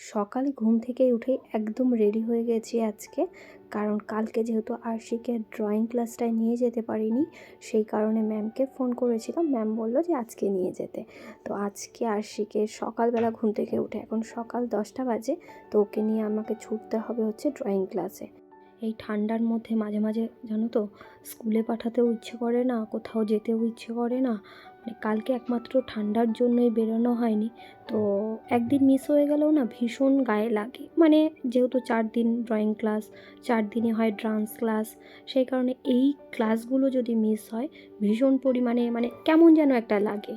সকালে ঘুম থেকে উঠেই একদম রেডি হয়ে গেছি আজকে। কারণ কালকে যেহেতু আরশিকে ড্রয়িং ক্লাসটায় নিয়ে যেতে পারিনি, সেই কারণে ম্যামকে ফোন করেছিলাম। ম্যাম বলল যে আজকে নিয়ে যেতে। তো আজকে আরশিকে সকালবেলা ঘুম থেকে উঠে, এখন সকাল দশটা বাজে, তো ওকে নিয়ে আমাকে ছুটতে হবে হচ্ছে ড্রয়িং ক্লাসে এই ঠান্ডার মধ্যে মাঝে মাঝে জানো তো স্কুলে পাঠাতেও ইচ্ছে করে না, কোথাও যেতেও ইচ্ছে করে না কালকে একমাত্র ঠান্ডার জন্যই বেরোনো হয়নি। তো একদিন মিস হয়ে গেলেও না ভীষণ গায়ে লাগে। মানে যেহেতু চার দিন ড্রয়িং ক্লাস চার দিনে হয় ডান্স ক্লাস সেই কারণে এই ক্লাসগুলো যদি মিস হয়, ভীষণ পরিমাণে মানে কেমন যেন একটা লাগে।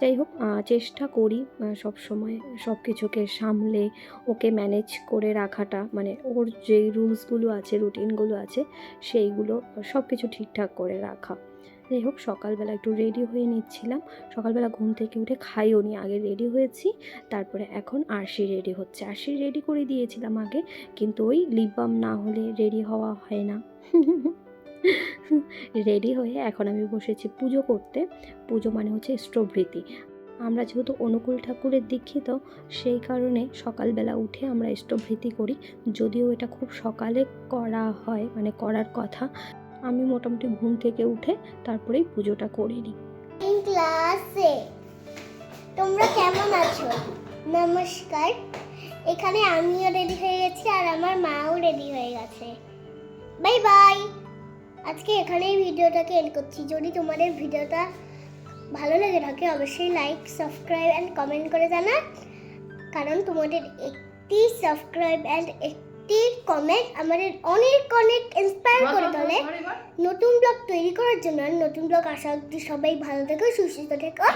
যাই হোক চেষ্টা করি সব সময় সব কিছুকে সামলে, ওকে ম্যানেজ করে রাখাটা। মানে ওর যে রুলসগুলো আছে রুটিনগুলো আছে, সেইগুলো সব কিছু ঠিকঠাক করে রাখা। যাই হোক, সকালবেলা একটু রেডি হয়ে নিচ্ছিলাম। সকালবেলা ঘুম থেকে উঠে খাইও নি, আগে রেডি হয়েছি, তারপরে এখন আরশি রেডি হচ্ছে। আরশি রেডি করে দিয়েছিলাম আগে, কিন্তু ওই লিপ বাম না হলে রেডি হওয়া হয় না। রেডি হয়ে এখন আমি বসেছি পুজো করতে। পুজো মানে হচ্ছে স্ট্রভৃতি আমরা যেহেতু অনুকূল ঠাকুরের দীক্ষিত, সেই কারণে সকালবেলা উঠে আমরা স্টভৃতি করি। যদিও এটা খুব সকালে করা হয় মানে করার কথা আমি মোটামুটি ঘুম থেকে উঠে তারপরেই পুজোটা করে নিই। ক্লাসে তোমরা কেমন আছো? নমস্কার। এখানে আমিও রেডি হয়ে গেছি আর আমার মাও রেডি হয়ে গেছে। Bye bye. আজকে এখানেই ভিডিওটাকে এন্ড করছি। যদি তোমাদের ভিডিওটা ভালো লাগে থাকে, অবশ্যই লাইক সাবস্ক্রাইব অ্যান্ড কমেন্ট করে জানা কারণ তোমাদের একটি সাবস্ক্রাইব অ্যান্ড একটি কমেন্ট আমাদের অনেক অনেক ইন্সপায়ার করে তোলে। নতুন ব্লগ তৈরি করার জন্য নতুন ব্লগ আসা অব্দি সবাই ভালো থেকো সুস্থ থেকো।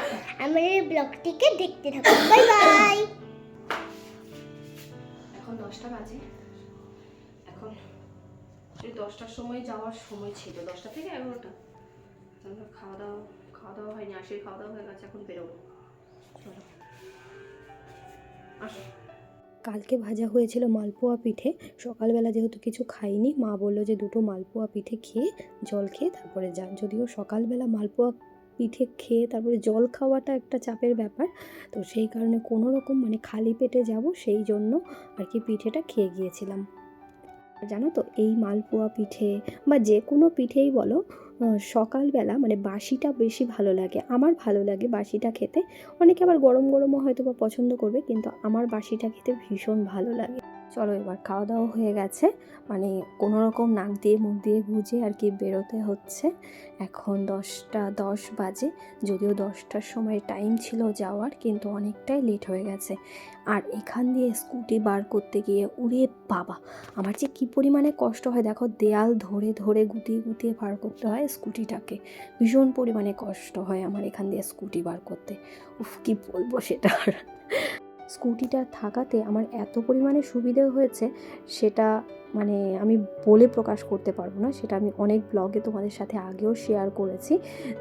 আমাদের ব্লগটিকে দেখতে থাকো। বাই বাই এখন দশটা বাজে। এখন দশটার সময় যাওয়ার সময় ছিল দশটা থেকে এগারোটা। খাওয়া দাওয়া খাওয়া দাওয়া হয়নি আসে খাওয়া দাওয়া হয়ে গেছে এখন বেরোবো। চলো। আসো। কালকে ভাজা হয়েছিল মালপোয়া পিঠে। সকালবেলা যেহেতু কিছু খাইনি, মা বলল যে দুটো মালপোয়া পিঠে খেয়ে জল খেয়ে তারপরে যা। যদিও সকালবেলা মালপোয়া পিঠে খেয়ে তারপরে জল খাওয়াটা একটা চাপের ব্যাপার, তো সেই কারণে কোনো রকম মানে খালি পেটে যাব সেই জন্য আর কি পিঠেটা খেয়ে গিয়েছিলাম। জানো তো, এই মালপোয়া পিঠে বা যে কোনো পিঠেই বলো সকালবেলা মানে বাসিটা বেশি ভালো লাগে, আমার ভালো লাগে বাসিটা খেতে। অনেকে আবার গরম গরমও হয়তো বা পছন্দ করবে, কিন্তু আমার বাসিটা খেতে ভীষণ ভালো লাগে। চলো এবার খাওয়া দাওয়া হয়ে গেছে। মানে কোনো রকম নাক দিয়ে, মুখ দিয়ে গুজে আর কি বেরোতে হচ্ছে। এখন দশটা, দশ বাজে। যদিও দশটার সময় টাইম ছিল যাওয়ার, কিন্তু অনেকটাই লেট হয়ে গেছে। আর এখান দিয়ে স্কুটি বার করতে গিয়ে উড়ে বাবা! আমার যে কী পরিমাণে কষ্ট হয়, দেখো দেয়াল ধরে ধরে গুটিয়ে গুটিয়ে বার করতে হয় স্কুটিটাকে ভীষণ পরিমাণে কষ্ট হয় আমার এখান দিয়ে স্কুটি বার করতে। উফ, কী বলব সেটা আর? স্কুটিটা থাকাতে আমার এত পরিমাণে সুবিধে হয়েছে, সেটা মানে আমি বলে প্রকাশ করতে পারব না। সেটা আমি অনেক ব্লগে তোমাদের সাথে আগেও শেয়ার করেছি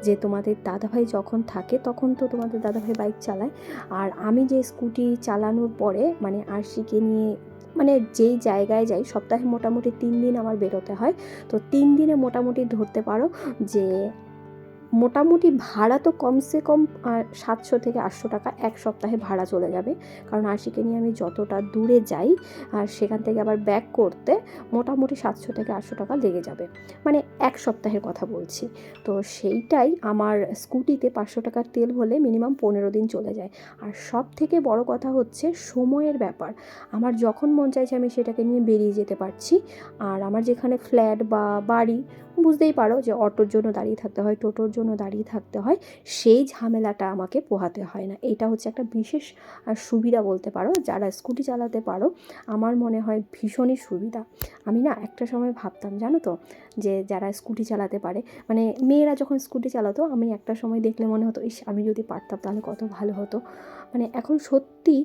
যে তোমাদের দাদাভাই যখন থাকে তখন তো তোমাদের দাদাভাই বাইক চালায়। আর আমি যে স্কুটি চালানোর পরে মানে আরশিকে নিয়ে মানে যেই জায়গায় যাই, সপ্তাহে মোটামুটি তিন দিন আমার বেরোতে হয়। তো তিন দিনে মোটামুটি ধরতে পারো যে মোটামুটি ভাড়া তো কমসে কম সাতশো থেকে আটশো টাকা এক সপ্তাহে ভাড়া চলে যাবে। কারণ আশিকে নিয়ে আমি যতটা দূরে যাই, আর সেখান থেকে আবার ব্যাক করতে মোটামুটি সাতশো থেকে আটশো টাকা লেগে যাবে। মানে এক সপ্তাহের কথা বলছি। তো সেইটাই আমার স্কুটিতে পাঁচশো টাকার তেল হলে মিনিমাম পনেরো দিন চলে যায়। আর সব থেকে বড় কথা হচ্ছে সময়ের ব্যাপার। আমার যখন মন চাইছে আমি সেটাকে নিয়ে বেরিয়ে যেতে পারছি। আর আমার যেখানে ফ্ল্যাট বা বাড়ি বুঝতেই পারো যে অটোর জন্য দাঁড়িয়ে থাকতে হয়, টোটোর জন্য দাঁড়িয়ে থাকতে হয়, সেই ঝামেলাটা আমাকে পোহাতে হয় না। এটা হচ্ছে একটা বিশেষ সুবিধা বলতে পারো, যারা স্কুটি চালাতে পারো, আমার মনে হয় ভীষণই সুবিধা। আমি না একটা সময় ভাবতাম, জানো তো, যে যারা স্কুটি চালাতে পারে মানে মেয়েরা যখন স্কুটি চালাতো, আমি একটা সময় দেখলে মনে হতো, ইস, আমি যদি পারতাম তাহলে কত ভালো হতো। মানে এখন সত্যি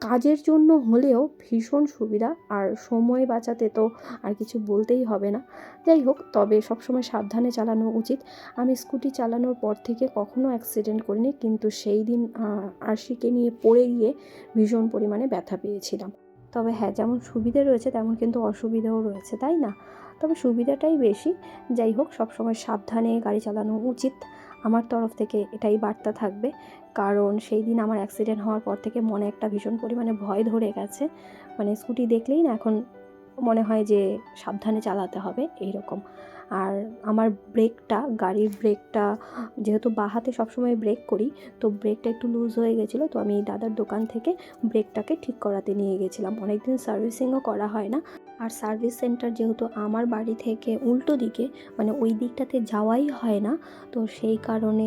কাজের জন্য হলেও ভীষণ সুবিধা, আর সময় বাঁচাতে তো আর কিছু বলতেই হবে না। যাই হোক তবে সবসময় সাবধানে চালানো উচিত। আমি স্কুটি চালানোর পর থেকে কখনো অ্যাক্সিডেন্ট করিনি, কিন্তু সেই দিন আরশিকে নিয়ে পড়ে গিয়ে ভীষণ পরিমাণে ব্যথা পেয়েছিলাম। তবে হ্যাঁ যেমন সুবিধে রয়েছে, তেমন কিন্তু অসুবিধাও রয়েছে, তাই না? তবে সুবিধাটাই বেশি। যাই হোক, সবসময় সাবধানে গাড়ি চালানো উচিত। আমার তরফ থেকে এটাই বার্তা থাকবে। কারণ সেই দিন আমার অ্যাক্সিডেন্ট হওয়ার পর থেকে মনে একটা ভীষণ পরিমাণে ভয় ধরে গেছে। মানে স্কুটি দেখলেই না এখন মনে হয় যে সাবধানে চালাতে হবে এই রকম আর আমার ব্রেকটা, গাড়ির ব্রেকটা, যেহেতু বাঁ হাতে সবসময় ব্রেক করি, তো ব্রেকটা একটু লুজ হয়ে গেছিল, তো আমি দাদার দোকান থেকে ব্রেকটাকে ঠিক করাতে নিয়ে গেছিলাম। অনেকদিন সার্ভিসিংও করা হয় না। আর সার্ভিস সেন্টার যেহেতু আমার বাড়ি থেকে উল্টো দিকে মানে ওই দিকটাতে যাওয়াই হয় না, তো সেই কারণে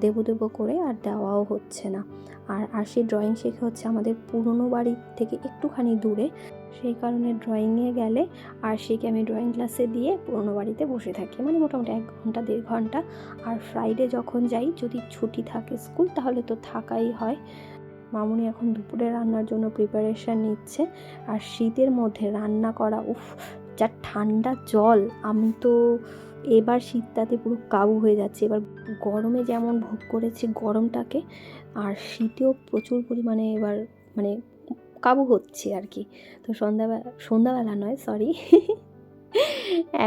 দেবো দেবো করে আর দেওয়াও হচ্ছে না। আর আর সেই ড্রয়িং শেখা হচ্ছে আমাদের পুরনো বাড়ির থেকে একটুখানি দূরে। সেই কারণে ড্রয়িংয়ে গেলে আর সেকে আমি ড্রয়িং ক্লাসে দিয়ে পুরনো বাড়িতে বসে থাকি। মানে মোটামুটি এক ঘণ্টা, দেড় ঘণ্টা। আর ফ্রাইডে যখন যাই, যদি ছুটি থাকে স্কুল তাহলে তো থাকাই হয়। মামুনি এখন দুপুরে রান্নার জন্য প্রিপারেশান নিচ্ছে। আর শীতের মধ্যে রান্না করা, উফ, যা ঠান্ডা জল। আমি তো এবার শীতটাতে পুরো কাবু হয়ে যাচ্ছে। এবার গরমে যেমন ভোগ করেছি গরমটাকে, আর শীতেও প্রচুর পরিমাণে এবার মানে কাবু হচ্ছে আর কি। তো সন্ধ্যাবেলা সন্ধ্যাবেলা নয় সরি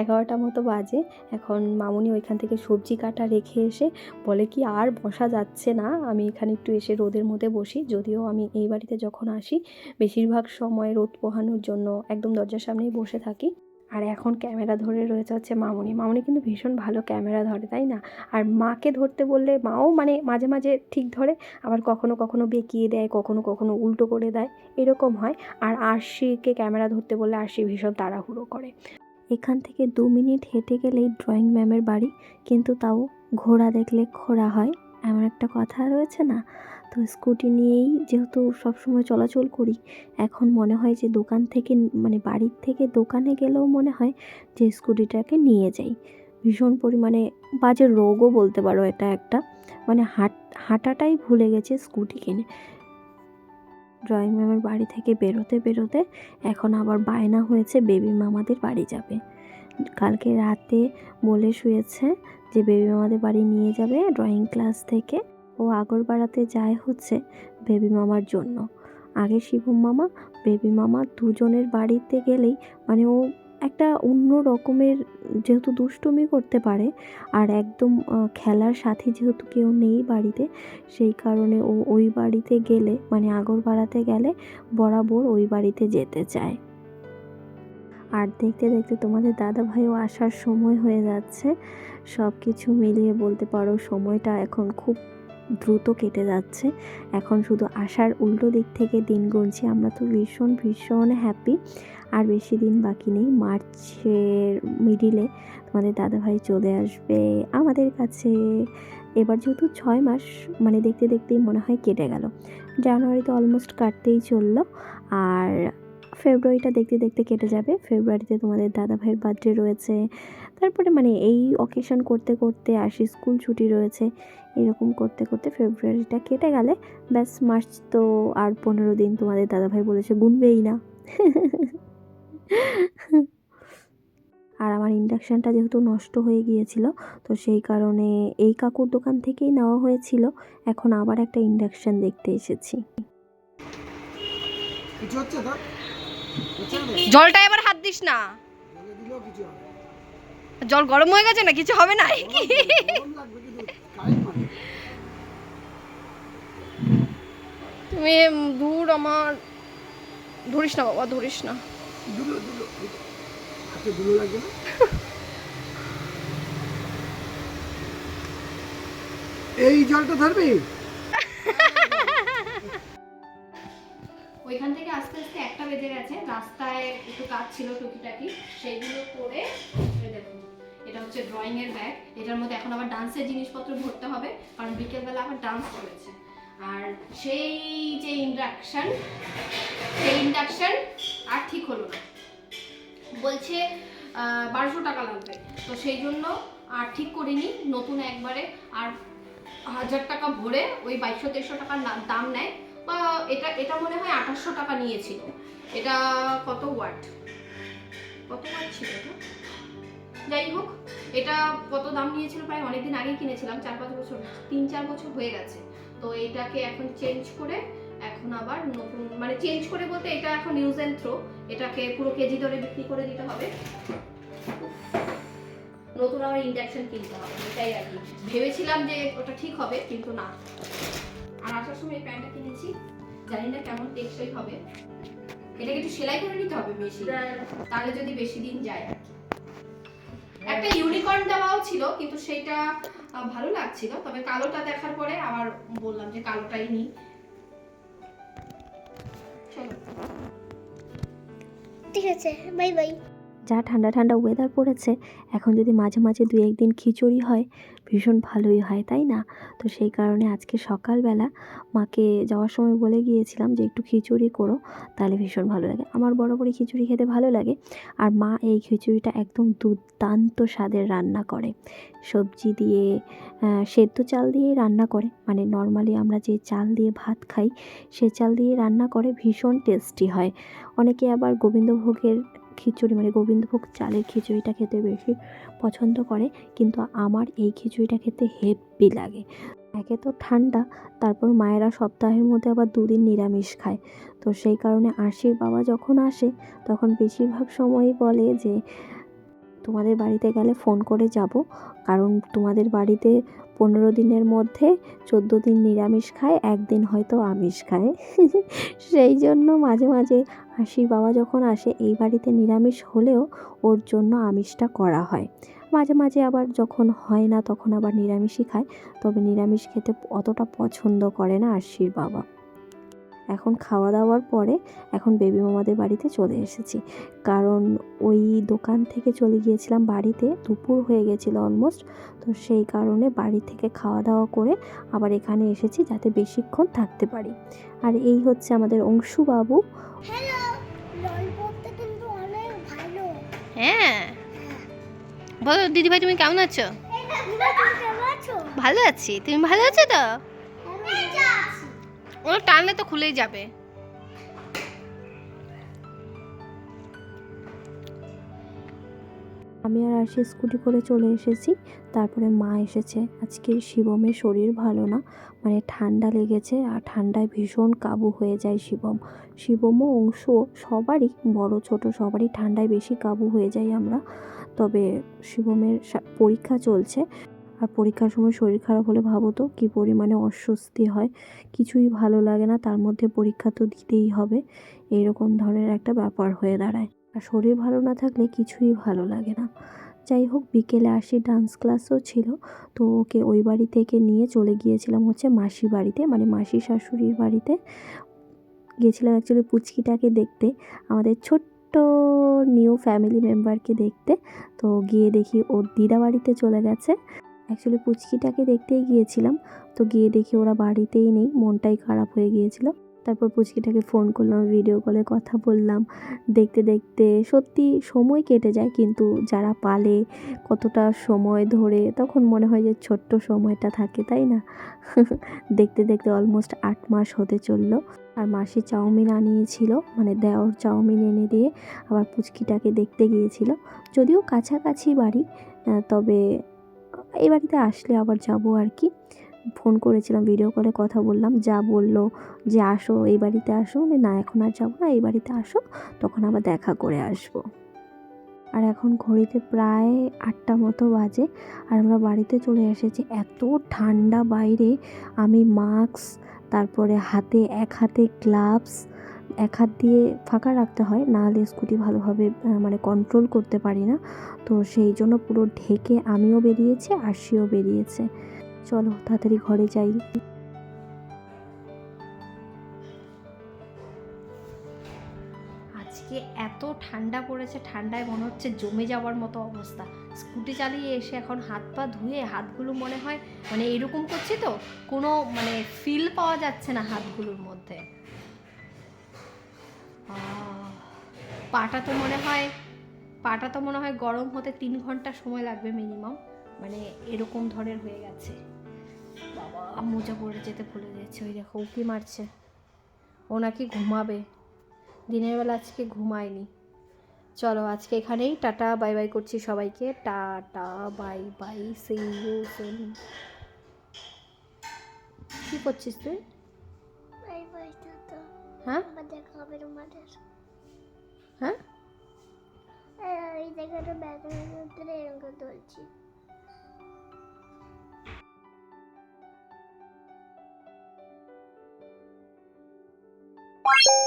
এগারোটা মতো বাজে। এখন মামুনি ওইখান থেকে সবজি কাটা রেখে এসে বলে কি আর বসা যাচ্ছে না, আমি এখানে একটু এসে রোদের মধ্যে বসি। যদিও আমি এই বাড়িতে যখন আসি, বেশিরভাগ সময় রোদ পোহানোর জন্য একদম দরজার সামনেই বসে থাকি। আর এখন ক্যামেরা ধরে রয়েছে হচ্ছে মামুনি। মামুনি কিন্তু ভীষণ ভালো ক্যামেরা ধরে, তাই না? আর মাকে ধরতে বললে মাও মানে মাঝে মাঝে ঠিক ধরে, আবার কখনো কখনো বেঁকিয়ে দেয়, কখনো কখনো উল্টো করে দেয়, এরকম হয়। আর আরশিকে ক্যামেরা ধরতে বললে আরশি ভীষণ তাড়াহুড়ো করে। এখান থেকে দু মিনিট হেঁটে গেলেই ড্রয়িং ম্যামের বাড়ি, কিন্তু তাও ঘোড়া দেখলে খোড়া হয়, এমন একটা কথা রয়েছে না? তো স্কুটি নিয়েই যেহেতু সবসময় চলাচল করি, এখন মনে হয় যে দোকান থেকে মানে বাড়ির থেকে দোকানে গেলেও মনে হয় যে স্কুটিটাকে নিয়ে যাই। ভীষণ পরিমাণে বাজে রোগও বলতে পারো এটা একটা মানে হাট, হাঁটাটাই ভুলে গেছে স্কুটি কিনে। ড্রয়িং ম্যামের বাড়ি থেকে বেরোতে বেরোতে এখন আবার বায়না হয়েছে বেবি মামাদের বাড়ি যাবে। কালকে রাতে বলে শুয়েছে যে বেবি মামাদের বাড়ি নিয়ে যাবে ড্রয়িং ক্লাস থেকে। ও আগরপাড়াতে যায় হচ্ছে বেবি মামার জন্য। আগে শিবম মামা, বেবি মামা দুজনের বাড়িতে গেলেই মানে ও একটা অন্য রকমের যেহেতু দুষ্টুমি করতে পারে আর একদম খেলার সাথে যেহেতু কেউ নেই বাড়িতে, সেই কারণে ও ওই বাড়িতে গেলে মানে আগরপাড়াতে গেলে বরাবর ওই বাড়িতে যেতে চায়। আর দেখতে দেখতে তোমাদের দাদা ভাইও আসার সময় হয়ে যাচ্ছে। সব কিছু মিলিয়ে বলতে পারো সময়টা এখন খুব দ্রুত কেটে যাচ্ছে। এখন শুধু আসার উল্টো দিক থেকে দিন গুনছি। আমরা তো ভীষণ ভীষণ হ্যাপি আর বেশি দিন বাকি নেই। মার্চের মিডিলে তোমাদের দাদাভাই চলে আসবে আমাদের কাছে। এবার যেহেতু ছয় মাস মানে দেখতে দেখতেই মনে হয় কেটে গেল। জানুয়ারিতে অলমোস্ট কাটতেই চলল। আর ফেব্রুয়ারিটা দেখতে দেখতে কেটে যাবে। ফেব্রুয়ারিতে তোমাদের দাদাভাইয়ের বার্থডে রয়েছে। তারপরে মানে এই অকেশন করতে করতে আসি স্কুল ছুটি রয়েছে, এরকম করতে করতে ফেব্রুয়ারিটা কেটে গেলে ব্যাস মার্চ তো আর পনেরো দিন তোমাদের দাদাভাই বলেছে গুনবেই না। আর আমার ইন্ডাকশানটা যেহেতু নষ্ট হয়ে গিয়েছিল, তো সেই কারণে এই কাকুর দোকান থেকেই নেওয়া হয়েছিল। এখন আবার একটা ইন্ডাকশান দেখতে এসেছি। কিছু হচ্ছে? জলটা এবার হাত দিস না। জলে গরম হয়ে গেছে না? কিছু হবে না। তুমি দূর আমার, ধরিস না বাবা, ধরিস না। এই জলটা ধরবি? ওইখান থেকে আস্তে আস্তে একটা বেজে গেছে। রাস্তায় একটু কাজ ছিল টুকিটাকি, সেইগুলো করে এটা হচ্ছে ড্রয়িং এর ব্যাগ এটার মধ্যে এখন আবার ডান্সের জিনিসপত্র ভরতে হবে, কারণ বিকেলবেলা আবার ডান্স করেছে আর সেই যে ইন্ডাকশন সেই ইন্ডাকশন আর ঠিক হলো না। বলছে বারোশো টাকা লাগবে। তো সেই জন্য আর ঠিক করিনি, নতুন একবারে আর হাজার টাকা ভরে ওই বাইশশো তেইশশো টাকার দাম নেয়। বা এটা এটা মনে হয় আঠাশশো টাকা নিয়েছিল। এটা কত ওয়াট? কত ওয়াট ছিল যাই হোক, এটা কত দাম নিয়েছিল প্রায় অনেকদিন আগে কিনেছিলাম, চার পাঁচ বছর, তিন চার বছর হয়ে গেছে। তো এটাকে এখন চেঞ্জ করে, এখন আবার নতুন মানে চেঞ্জ করে বলতে এটা এখন ইউজ অ্যান্ড থ্রো এটাকে পুরো কেজি দরে বিক্রি করে দিতে হবে। নতুন আবার ইন্ডাকশন কিনতে হবে, এটাই আর কি। ভেবেছিলাম যে ওটা ঠিক হবে, কিন্তু না। আর আসার সময় এই প্যান্টটা কিনেছি। জানি না কেমন টেকসই হবে। এটাকে একটু সেলাই করে নিতে হবে বেশি। তাহলে যদি বেশি দিন যায় আর কি। একটা ইউনিকর্ন দেওয়াও ছিল কিন্তু সেটা ভালো লাগছিল। তবে কালোটা দেখার পরে আবার বললাম যে কালোটাই নিই। চলো। ঠিক আছে বাই বাই যা ঠান্ডা ঠান্ডা ওয়েদার পড়েছে, এখন যদি মাঝে মাঝে দু একদিন খিচুড়ি হয়, ভীষণ ভালোই হয়, তাই না? তো সেই কারণে আজকে সকালবেলা মাকে যাওয়ার সময় বলে গিয়েছিলাম যে, একটু খিচুড়ি করো, তাহলে ভীষণ ভালো লাগে। আমার বরাবরই খিচুড়ি খেতে ভালো লাগে, আর মা এই খিচুড়িটা একদম দুর্দান্ত স্বাদের রান্না করে। সবজি দিয়ে সেদ্ধ চাল দিয়েই রান্না করে মানে নর্মালি আমরা যে চাল দিয়ে ভাত খাই, সে চাল দিয়ে রান্না করে, ভীষণ টেস্টি হয়। অনেকে আবার গোবিন্দভোগের খিচুড়ি মানে গোবিন্দভোগ চালের খিচুড়িটা খেতে বেশি পছন্দ করে, কিন্তু আমার এই খিচুড়িটা খেতে হেভি লাগে। একে তো ঠান্ডা, তারপর মায়েরা সপ্তাহের মধ্যে আবার দুদিন নিরামিষ খায়। তো সেই কারণে আশির বাবা যখন আসে, তখন বেশিরভাগ সময়ই বলে যে, তোমাদের বাড়িতে গেলে ফোন করে যাব, কারণ তোমাদের বাড়িতে পনেরো দিনের মধ্যে চোদ্দ দিন নিরামিষ খায়, একদিন হয়তো আমিষ খায়। সেই জন্য মাঝে মাঝে আশির বাবা যখন আসে, এই বাড়িতে নিরামিষ হলেও ওর জন্য আমিষটা করা হয়। মাঝে মাঝে আবার যখন হয় না, তখন আবার নিরামিষই খায়। তবে নিরামিষ খেতে অতটা পছন্দ করে না আশির বাবা। এখন খাওয়া দাওয়ার পরে এখন বেবি মামাদের বাড়িতে চলে এসেছি। কারণ ওই দোকান থেকে চলে গিয়েছিলাম বাড়িতে, দুপুর হয়ে গেছিল অলমোস্ট তো সেই কারণে বাড়ি থেকে খাওয়া দাওয়া করে আবার এখানে এসেছি যাতে বেশিক্ষণ থাকতে পারি। আর এই হচ্ছে আমাদের অংশুবাবু হ্যালো ললিপপটা কিন্তু অনেক ভালো হ্যাঁ। বলো দিদিভাই তুমি কেমন আছো? তুমি কেমন আছো ভালো আছি। তুমি ভালো আছো তো? ওর যা টানলে তো খুলেই যাবে। আমি আর আসি স্কুটি করে চলে এসেছি। তারপরে মা এসেছে। আজকে শিবমের শরীর ভালো না মানে ঠান্ডা লেগেছে আর ঠান্ডায় ভীষণ কাবু হয়ে যায় শিবম। শিবমও অংশ সবারই, বড় ছোট সবারই ঠান্ডায় বেশি কাবু হয়ে যাই আমরা। তবে শিবমের পরীক্ষা চলছে। আর পরীক্ষার সময় শরীর খারাপ হলে ভাবো তো কী পরিমাণে অস্বস্তি হয়। কিছুই ভালো লাগে না, তার মধ্যে পরীক্ষা তো দিতেই হবে। এইরকম ধরনের একটা ব্যাপার হয়ে দাঁড়ায়। আর শরীর ভালো না থাকলে কিছুই ভালো লাগে না। যাই হোক, বিকেলে আসি ডান্স ক্লাসও ছিল, তো ওকে ওই বাড়ি থেকে নিয়ে চলে গিয়েছিলাম হচ্ছে মাসি বাড়িতে মানে মাসি শাশুড়ির বাড়িতে। গিয়েছিলাম অ্যাকচুয়ালি পুচকিটাকে দেখতে, আমাদের ছোট্ট নিউ ফ্যামিলি মেম্বারকে দেখতে। তো গিয়ে দেখি ওর দিদা বাড়িতে চলে গেছে। অ্যাকচুয়ালি পুচকিটাকে দেখতেই গিয়েছিলাম, তো গিয়ে দেখি ওরা বাড়িতেই নেই, মনটাই খারাপ হয়ে গিয়েছিল। তারপর পুচকিটাকে ফোন করলাম ভিডিও কলে কথা বললাম। দেখতে দেখতে সত্যি সময় কেটে যায়, কিন্তু যারা পালে কতটা সময় ধরে, তখন মনে হয় যে ছোট্ট সময়টা থাকে, তাই না? দেখতে দেখতে অলমোস্ট আট মাস হতে চলল। আর মাসি চাউমিন আনিয়েছিল মানে দেওর চাউমিন এনে দিয়ে আবার পুচকিটাকে দেখতে গিয়েছিল। যদিও কাছাকাছি বাড়ি তবে এই বাড়িতে আসলে আবার যাব আর কি। ফোন করেছিলাম ভিডিও কলে কথা বললাম, যা বলল যে আসো, এই বাড়িতে আসো না, এখন আর যাব না, এই বাড়িতে আসো, তখন আবার দেখা করে আসব। আর এখন ঘড়িতে প্রায় আটটা মতো বাজে, আর আমরা বাড়িতে চলে এসেছি। এত ঠান্ডা বাইরে, আমি মাস্ক, তারপরে হাতে, এক হাতে গ্লাভস এক হাত দিয়ে ফাঁকা রাখতে হয় নাহলে স্কুটি ভালোভাবে মানে কন্ট্রোল করতে পারি না। তো সেই জন্য পুরো ঢেকে আমিও বেরিয়েছি, আর সেও বেরিয়েছে। চলো তাড়াতাড়ি ঘরে যাই। আজকে এত ঠান্ডা পড়েছে, ঠান্ডায় মনে হচ্ছে জমে যাওয়ার মতো অবস্থা। স্কুটি চালিয়ে এসে এখন হাত পা ধুয়ে হাতগুলো মনে হয় মানে এরকম করছি তো, কোনো মানে ফিল পাওয়া যাচ্ছে না হাতগুলোর মধ্যে। পাটা তো মনে হয়, পাটা তো মনে হয় গরম হতে তিন ঘণ্টা সময় লাগবে মিনিমাম মানে এরকম ধরনের হয়ে গেছে। বাবা মোজা পরে যেতে ভুলে গেছে ওই দেখো উকি মারছে ও নাকি ঘুমাবে দিনের বেলা আজকে ঘুমায়নি চলো আজকে এখানেই টাটা বাই বাই করছি সবাইকে tata bye bye see you কি করছিস তুই বাই বাই টাটা হ্যাঁ হ্যাঁ এই জায়গাটা ব্যাগের ভিতরে এরকম তুলছি Bye.